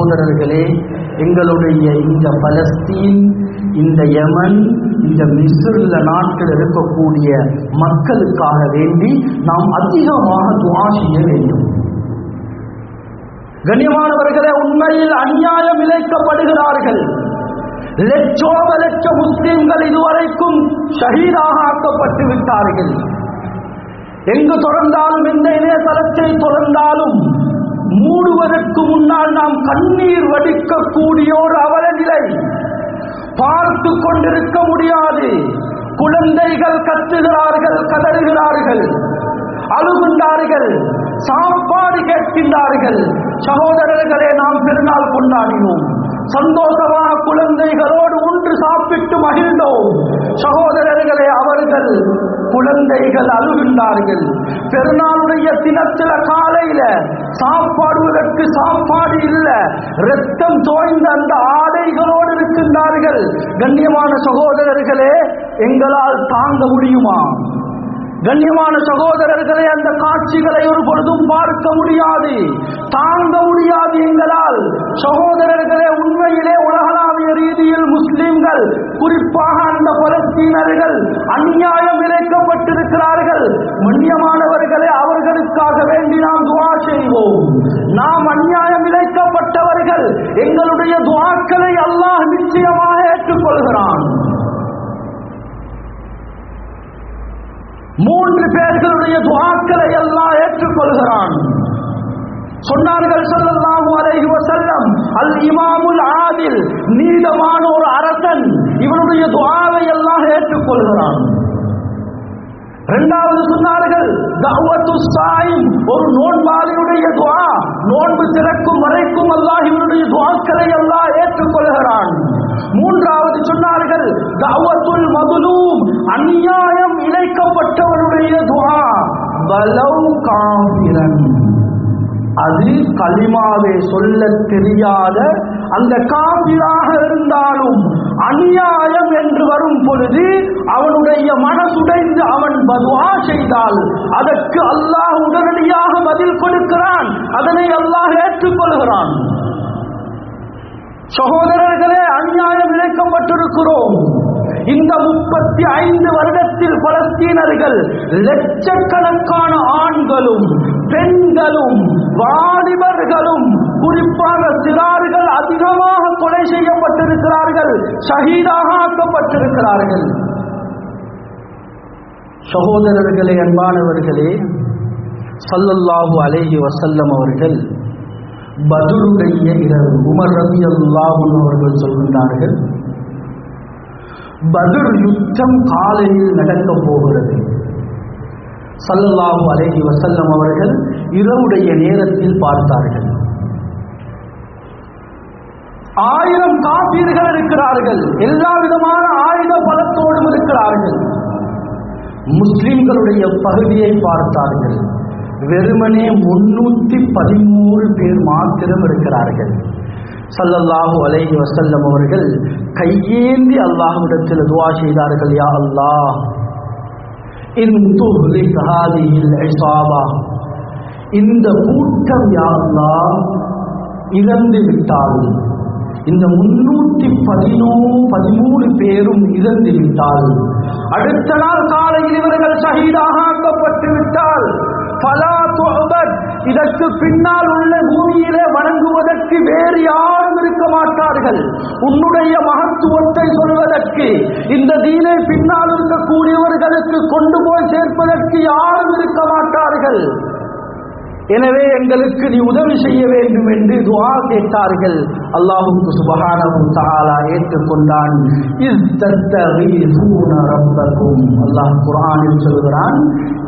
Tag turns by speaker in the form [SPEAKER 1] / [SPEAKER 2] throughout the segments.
[SPEAKER 1] சகோதரர்களே எங்களுடைய இந்த பலஸ்தீன் இந்த யமன் இந்த மிஸ்ருள்ள நாட்டில் இருக்கக்கூடிய மக்களுக்காக வேண்டி நாம் அதிகமாக துவா செய்ய வேண்டும். கண்ணியமானவர்களே உண்மையில் அநியாயம் இழைக்கப்படுகிறார்கள். லட்சோப லட்ச முஸ்லிம்கள் இதுவரைக்கும் ஷஹீதாக ஆக்கப்பட்டு விட்டார்கள். எங்கு தொடர்ந்தாலும் எந்த இணையதளத்தை தொடர்ந்தாலும் மூடுவதற்கு முன்னால் நாம் கண்ணீர் வடிக்கக்கூடிய ஒரு அவல நிலை பார்த்து கொண்டிருக்க முடியாது. குழந்தைகள் கத்துகிறார்கள் கதறுகிறார்கள் அழுகின்றார்கள் சாப்பாடு கேட்கின்றார்கள். சகோதரர்களே நாம் பெருநாள் கொண்டாடினோம். சந்தோஷமான குழந்தைகளோடு ஒன்று சாப்பிட்டு மகிழ்ந்தோம். சகோதரர்களே அவர்கள் குழந்தைகள் அழுகின்றார்கள். பெருநாளுடைய தினத்துல காலையில சாப்பாடுவதற்கு சாப்பாடு இல்ல. ரத்தம் தோய்ந்த அந்த ஆடைகளோடு இருக்கின்றார்கள். கண்ணியமான சகோதரர்களே எங்களால் தாங்க முடியுமா? கண்ணியமான சகோதரர்களை அந்த காட்சிகளை ஒரு பொழுதும் பார்க்க முடியாது. தாங்க முடியாது எங்களால். சகோதரர்களே உண்மையிலே உலகளாவிய ரீதியில் முஸ்லிம்கள் குறிப்பாக அந்த பலஸ்தீனர்கள் அநியாயம் இழைக்கப்பட்டிருக்கிறார்கள். மண்ணியமான அவர்களுக்காக வேண்டி நாம் துவா செய்வோம் நாம் அநியாயம் இழைக்கப்பட்டவர்கள் எங்களுடைய துவாக்களை அல்லாஹ் நிச்சயமாக ஏற்றுக்கொள்கிறான் மூன்று அவர்களுடைய துவாக்களை எல்லாம் ஏற்றுக்கொள்கிறான். சொன்னார்கள் சொல்லல்லாஹு அலைஹி வஸல்லம் அல் இமாமுல் ஆதில் நீதமான ஒரு அரசன் இவனுடைய துஆவை எல்லாம் ஏற்றுக்கொள்கிறான். இரண்டாவது சொன்னார்கள் தஹ்வத்து சாயிம் ஒரு நோன்பாளியுடைய துஆ நோன்பு திறக்கும் வரைக்கும் அல்லாஹ் இவனுடைய துஆக்களை எல்லாம் ஏற்றுக்கொள்கிறான். மூன்றாவது சொன்னார்கள் தஹ்வத்துல் மதுலூம் அநியாயம் இழைக்கப்பட்டவனுடைய துஆ பலவ் காபிரன் அது களிமாவை சொல்ல தெரியாத அந்த காபிராக இருந்தாலும் அநியாயம் என்று வரும் பொழுது அவனுடைய மனசுடைந்து அவன் பதுவா செய்தால் அதற்கு அல்லாஹ் உடனடியாக பதில் கொடுக்கிறான். அதனை அல்லாஹ் ஏற்றுக்கொள்கிறான். சகோதரர்களே அநியாயம் இழைக்கப்பட்டிருக்கிறோம் இந்த முப்பத்தி ஐந்து வருட காலத்தில் பலஸ்தீனர்கள் லட்சக்கணக்கான ஆண்களும் பெண்களும் வாலிபர்களும் குறிப்பாக சிறார்கள் அதிகமாக கொலை செய்யப்பட்டிருக்கிறார்கள் ஷஹீதாக ஆக்கப்பட்டிருக்கிறார்கள். சகோதரர்களே அன்பானவர்களே சல்லல்லாஹு அலேஹி வசல்லம் அவர்கள் பதுருடைய இரவு உமர் ரபி அல்லாஹும் அவர்கள் சொல்கின்றார்கள் பதுர் யுத்தம் காலையில் நடக்க போகிறது. சல்லல்லாஹு அலேஹி வசல்லம் அவர்கள் இரவுடைய நேரத்தில் பார்த்தார்கள். ஆயிரம் காப்பீர்கள் இருக்கிறார்கள். எல்லா விதமான ஆயுத பலத்தோடும் இருக்கிறார்கள். முஸ்லிம்களுடைய பகுதியை பார்த்தார்கள். வெறுமனே முன்னூத்தி பதிமூணு பேர் மாத்திரம் இருக்கிறார்கள். சல்லல்லாஹு அலைஹி வசல்லம் அவர்கள் கையேந்தி அல்லாஹ்விடத்தில் துவா செய்தார்கள் யா அல்லாஹ். இந்த கூட்டம் யா அல்லாஹ் இழந்து விட்டால் இந்த முன்னூத்தி பதினோரு பதிமூணு பேரும் இறந்து விட்டால் அடுத்த நாள் காலையில் இவர்கள் சகிதாக ஆக்கப்பட்டு விட்டால் பலா துஅபத். இதற்கு பின்னால் உள்ள பூமியிலே வணங்குவதற்கு மாட்டார்கள் உன்னுடைய மகத்துவத்தை சொல்வதற்கு இந்த தீனை பின்னால் இருக்கக்கூடியவர்களுக்கு கொண்டு போய் சேர்ப்பதற்கு யாரும் இருக்க மாட்டார்கள். எனவே எங்களுக்கு நீ உதவி செய்ய வேண்டும் என்று துவா கேட்டார்கள். அல்லாஹுக்கு சுபகானவும் தஆலா ஏற்றுக்கொண்டான். அல்லாஹ் குரானில் சொல்கிறான்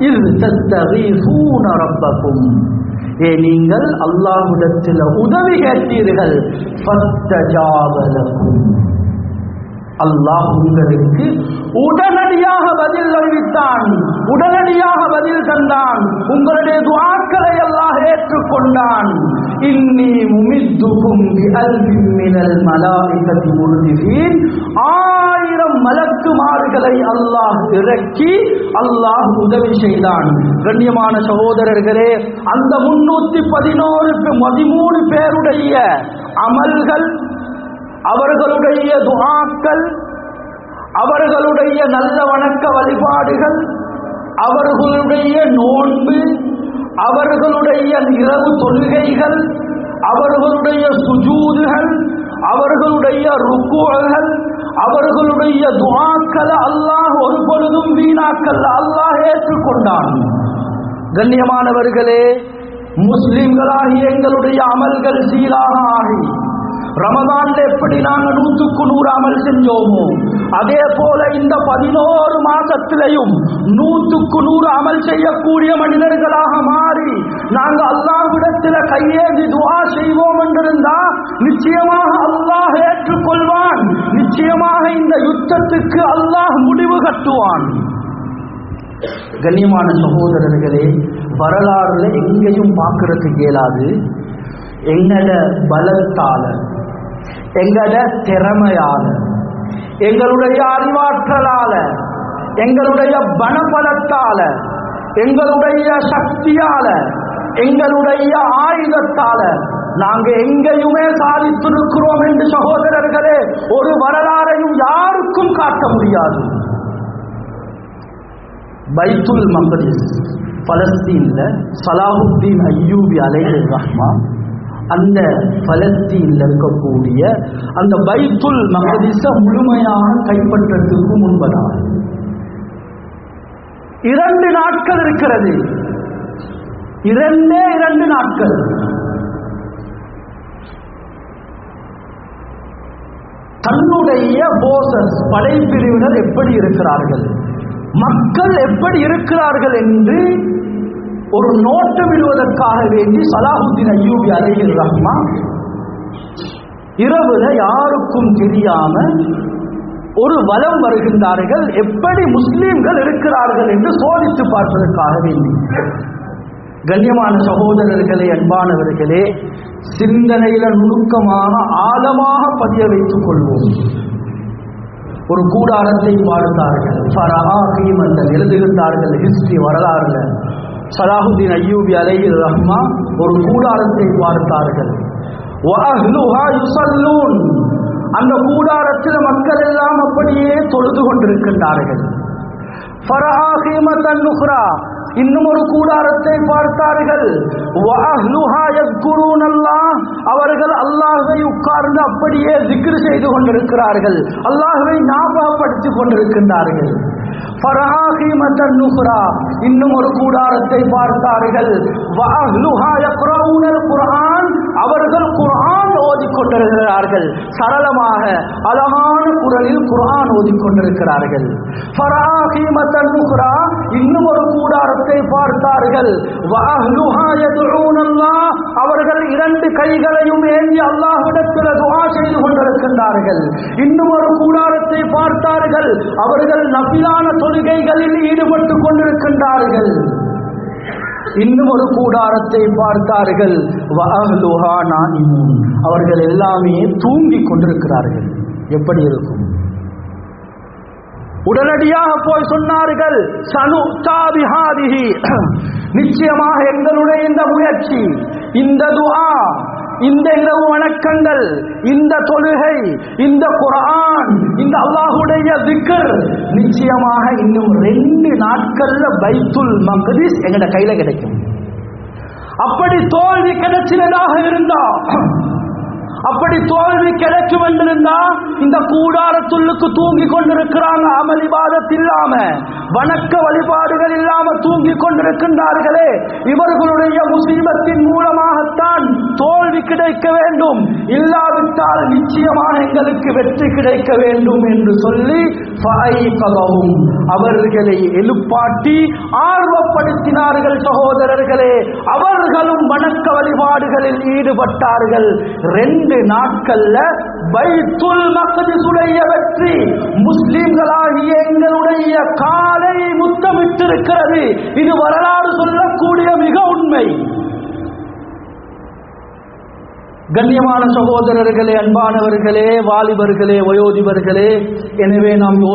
[SPEAKER 1] இஸ் தத்தகீசூன ரப்பக்கும். ஏ நீங்கள் அல்லாஹுடத்தில் உதவி கேட்டீர்கள். அல்லாஹ் உங்களுக்கு உடனடியாக பதில் அறிவித்தான். உடனடியாக பதில் தந்தான். உங்களுடைய துவாக்களை அல்லாஹ் ஏற்றுக்கொண்டான். இன்னி முமித்துக்கும் பிஅல்பின் மினல் மலாயிகத்தி முர்திஃபீன் ஆயிரம் மலக்குமார்களை அல்லாஹ் இறக்கி அல்லாஹ் உதவி செய்தான் கண்ணியமான சகோதரர்களே அந்த முன்னூத்தி பதினோரு பதிமூணு பேருடைய அமல்கள் அவர்களுடைய துகாக்கள் அவர்களுடைய நல்ல வணக்க வழிபாடுகள் அவர்களுடைய நோன்பு அவர்களுடைய இரவு தொழுகைகள் அவர்களுடைய சுஜூதுகள் அவர்களுடைய ருக்குகள் அவர்களுடைய துஆக்களை அல்லாஹ் ஒரு பொழுதும் வீணாக்கல்ல அல்லாஹ் ஏற்றுக்கொண்டான். கண்ணியமானவர்களே முஸ்லிம்களாகி எங்களுடைய அமல்கள் சீராக ஆகி ரமதான்ல எப்படி நாங்க நூற்றுக்கு நூறு அமல் செஞ்சோமோ அதே போல இந்த பதினோரு மாசத்திலையும் நூற்றுக்கு நூறு அமல் செய்யக்கூடிய மனிதர்களாக மாறி நாங்க அல்லாஹ்விடத்தில் கையேந்தி துவா செய்வோம் என்றிருந்தா நிச்சயமாக அல்லாஹ் ஏற்றுக்கொள்வான். நிச்சயமாக இந்த யுத்தத்துக்கு அல்லாஹ் முடிவு கட்டுவான். கண்ணியமான சகோதரர்களே வரலாறுல எங்கேயும் பார்க்கறதுக்கு இயலாது. எங்கட பலத்தால எங்கட திறமையால எங்களுடைய அறிவாற்றலால எங்களுடைய பணபலத்தால எங்களுடைய சக்தியால எங்களுடைய ஆயுதத்தால நாங்க எங்கேயுமே சாதித்திருக்கிறோம் என்று சகோதரர்களே ஒரு வரலாறையும் யாருக்கும் காட்ட முடியாது. பைத்துல் மகதீஸ் பலஸ்தீன்ல சலாஹுத்தீன் ஐயூபி அலைஹி ரஹ்மான் அந்த பலஸ்தீனில் இருக்கக்கூடிய அந்த பைத்துல் மகதிச முழுமையாக கைப்பற்றதுக்கு முன்பதாக. இரண்டு நாட்கள் இருக்கிறது. இரண்டே இரண்டு நாட்கள். தன்னுடைய போசஸ் படைப்பிரிவினர் எப்படி இருக்கிறார்கள்? மக்கள் எப்படி இருக்கிறார்கள் என்று ஒரு நோட்டு விடுவதற்காக வேண்டி சலாஹுத்தீன் ஐயூபி அலைஹிர் ரஹ்மா இரவுல யாருக்கும் தெரியாம ஒரு வலம் வருகின்றார்கள். எப்படி முஸ்லீம்கள் இருக்கிறார்கள் என்று சோதித்து பார்ப்பதற்காக வேண்டி. கண்ணியமான சகோதரர்களே அன்பானவர்களே சிந்தனையில நுணுக்கமாக ஆழமாக பதிய வைத்துக் கொள்வோம். ஒரு கூடாரத்தை பார்த்தார்கள். ஃபரஹாஹீம் எழுதுகின்றார்கள். ஹிஸ்டரி வரலாறுல சலாஹுதீன் ஐயூபி அலைஹி ரஹ்மா ஒரு கூடாரத்தை பார்த்தார்கள் அந்த கூடாரத்தில் மக்கள் எல்லாம் அப்படியே தொழுது கொண்டிருக்கின்றார்கள். இன்னும் ஒரு கூடாரத்தை பார்த்தார்கள். அவர்கள் அல்லாஹை உட்கார்ந்து அப்படியே திக்ரு செய்து கொண்டிருக்கிறார்கள். அல்லாஹை ஞாபகப்படுத்திக் கொண்டிருக்கின்றார்கள். இன்னும் ஒரு கூடாரத்தை பார்த்தார்கள். குரான் அவர்கள் குரான் ஓதிக்கொண்டிருக்கிறார்கள். சரளமாக அழகான குரலில் குரான் ஓதிக்கொண்டிருக்கிறார்கள். இன்னும் ஒரு கூடாரத்தை பார்த்தார்கள். அவர்கள் இரண்டு கைகளையும் ஏந்தி அல்லாஹ்விடத்தில் துவா செய்து கொண்டிருக்கின்றார்கள். இன்னும் ஒரு கூடாரத்தை பார்த்தார்கள். அவர்கள் நபிலான தொழுகைகளில் ஈடுபட்டு கொண்டிருக்கின்றார்கள். இன்னும் ஒரு கூடாரத்தை பார்த்தார்கள். அவர்கள் எல்லாமே தூங்கிக் கொண்டிருக்கிறார்கள். எப்படி இருக்கும்? உடனடியாக போய் சொன்னார்கள் சனு நிச்சயமாக எங்களுடைய இந்த முயற்சி இந்த துஆ இந்த இரவு வணக்கங்கள் இந்த தொழுகை இந்த குரான் இந்த அல்லாஹுடைய திக்ர் நிச்சயமாக இன்னும் ரெண்டு நாட்கள்ல பைத்துல் மக்திஸ் எங்கட கையில கிடைக்கும். அப்படி தோல்வி கிடைச்சினதாக இருந்தா அப்படி தோல்வி கிடைக்கும் என்றிருந்தா இந்த கூடாரத்துள்ளுக்கு தூங்கி கொண்டிருக்கிறாங்க அமல் இல்லாம வணக்க வழிபாடுகள் இல்லாம தூங்கி கொண்டிருக்கின்றார்களே இவர்களுடைய முஸ்லிமத்தின் மூலமாகத்தான் கிடைக்க வேண்டும். இல்லாவிட்டால் நிச்சயமாக எங்களுக்கு வெற்றி கிடைக்க வேண்டும் என்று சொல்லி அவர்களை எழுப்பாட்டி ஆர்வப்படுத்தினார்கள் சகோதரர்களே. அவர்களும் வணக்க வழிபாடுகளில் ஈடுபட்டார்கள். ரெண்டு நாட்கள்ல பைத்துல் மக்திசுடைய வெற்றி முஸ்லிம்களாகிய எங்களுடைய காலை முத்தமிட்டிருக்கிறது. இது வரலாறு சொல்லக்கூடிய மிக உண்மை. கண்ணியமான சகோதரர்களே அன்பானவர்களே வாலிபர்களே வயோதிபர்களே எனவே நாம் யோசி